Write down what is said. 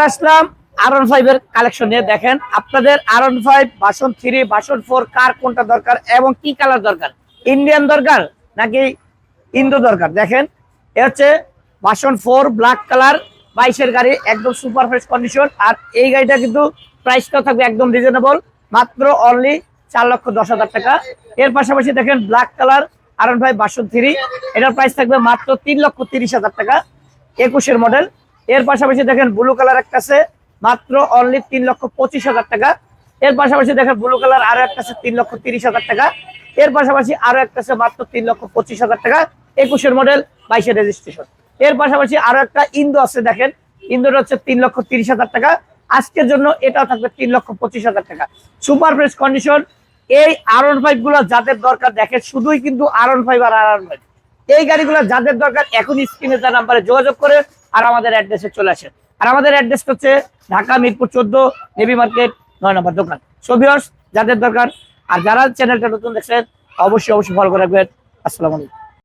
চলে আসলাম আরন ফাইভ এর কালেকশন নিয়ে। দেখেন, আপনাদের আরন ফাইভ বাসন থ্রি বাসন ফোর কার কোনটা দরকার এবং কি কালার দরকার? ইন্ডিয়ান দরকার নাকি ইন্দো দরকার? দেখেন, এ হচ্ছে বাসন ফোর ব্ল্যাক কালার বাইশের গাড়ি, একদম সুপার ফ্রেশ কন্ডিশন আর এই গাড়িটা কিন্তু প্রাইসটাও থাকবে একদম রিজনেবল মাত্র অনলি চার লক্ষ দশ হাজার টাকা। এর পাশাপাশি দেখেন ব্ল্যাক কালার আরন ফাইভ বাসন থ্রি এটার প্রাইস থাকবে মাত্র তিন লক্ষ তিরিশ হাজার টাকা। একুশের মডেল এর পাশাপাশি দেখেন ব্লু কালার একটা আছে, মাত্র অনলি তিন লক্ষ পঁচিশ হাজার টাকা। এর পাশাপাশি দেখেন ব্লু কালার আরও একটা আছে, তিন লক্ষ তিরিশ হাজার টাকা। এর পাশাপাশি আরও একটা আছে, মাত্র তিন লক্ষ পঁচিশ হাজার টাকা, একুশের মডেল বাইশের রেজিস্ট্রেশন এর পাশাপাশি আরও একটা ইন্দো আছে, দেখেন। ইন্দোটা হচ্ছে তিন লক্ষ তিরিশ হাজার টাকা। আজকের জন্য এটাও থাকবে তিন লক্ষ পঁচিশ হাজার টাকা। সুপার ফ্রেশ কন্ডিশন এই আরন ফাইভগুলো যাদের দরকার, দেখেন, শুধুই কিন্তু আরন ফাইভ আর আরন ফাইভ এই গাড়িগুলো যাদের দরকার এখন স্ক্রিনে তার নাম্বারে যোগাযোগ করে আর আমাদের অ্যাড্রেসে চলে আসেন আর আমাদের অ্যাড্রেস হচ্ছে ঢাকা মিরপুর চোদ্দ নেভি মার্কেট নয় নম্বর দোকান। সবিয়স যাদের দরকার, আর যারা চ্যানেলটা নতুন দেখছেন, অবশ্যই অবশ্যই ফলো করে রাখবেন। আসসালামু আলাইকুম।